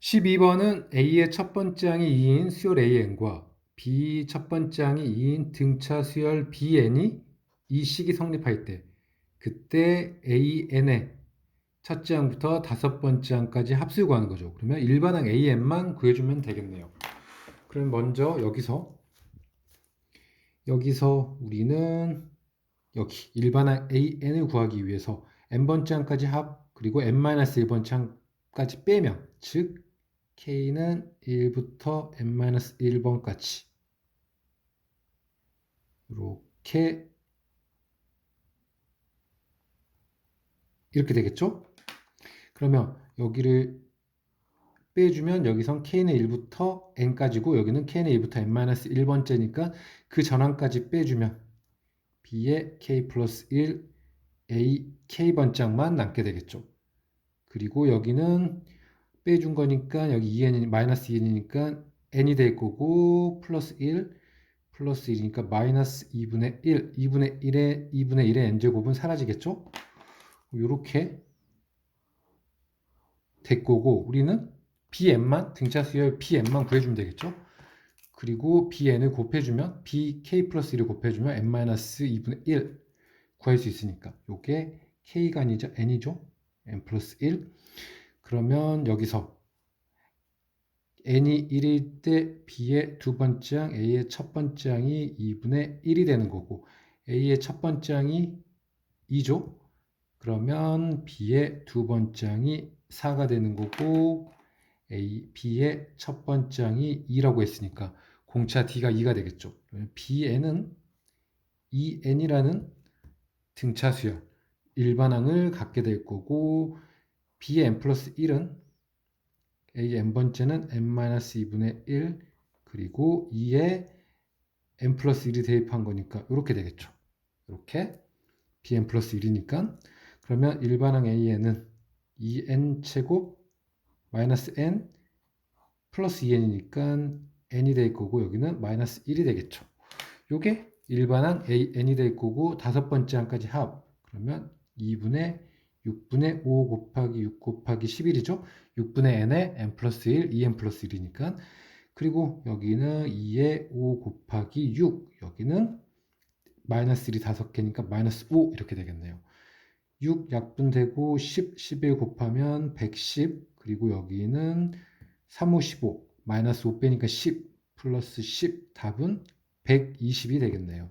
12번은 A의 첫 번째 항이 2인 수열 AN과 B 첫 번째 항이 2인 등차 수열 BN이 이 식이 성립할 때 그때 AN의 첫째 항부터 다섯 번째 항까지 합수 구하는 거죠. 그러면 일반항 AN만 구해주면 되겠네요. 그럼 먼저 여기서 여기서 우리는 여기 일반항 AN을 구하기 위해서 n번째 항까지 합 그리고 n-1번째 항까지 빼면 즉 k는 1부터 n-1번까지 이렇게 이렇게 되겠죠? 그러면 여기를 빼주면 여기선 k는 1부터 n까지고 여기는 k는 1부터 n-1번째니까 그 전항까지 빼주면 b의 k 플러스 1 a k번짝만 남게 되겠죠. 그리고 여기는 빼준 거니까 여기 2n이 마이너스 2n이니까 n이 될 거고 플러스 1 플러스 1이니까 마이너스 2분의 1 2분의 1에 2분의 1의 n제곱은 사라지겠죠? 이렇게 될 거고 우리는 bn만 등차 수열 bn만 구해주면 되겠죠? 그리고 bn을 곱해주면 bk 플러스 1을 곱해주면 n 마이너스 2분의 1 구할 수 있으니까 요게 k가 아니죠 n이죠 n 플러스 1 그러면 여기서 n이 1일 때 b의 두 번째 항 a의 첫 번째 항이 2분의 1이 되는 거고 a의 첫 번째 항이 2죠? 그러면 b의 두 번째 항이 4가 되는 거고 a b의 첫 번째 항이 2라고 했으니까 공차 d가 2가 되겠죠. bn은 2n이라는 등차 수열 일반항을 갖게 될 거고 b의 n 플러스 1은 a의 n번째는 n-2분의 1 그리고 2에 n 플러스 1이 대입한 거니까 이렇게 되겠죠. 이렇게 bn 플러스 1이니까 그러면 일반항 an은 2n 제곱 마이너스 n 플러스 2n이니까 n이 될 거고 여기는 마이너스 1이 되겠죠. 요게 일반항 a n이 될 거고 다섯 번째 항까지 합 그러면 2분의 6분의 5 곱하기 6 곱하기 11이죠. 6분의 n에 n 플러스 1, 2n 플러스 1이니까 그리고 여기는 2에 5 곱하기 6 여기는 마이너스 1이 5개니까 마이너스 5 이렇게 되겠네요. 6 약분되고 10, 11 곱하면 110 그리고 여기는 3, 5, 15 마이너스 5 빼니까 10 플러스 10 답은 120이 되겠네요.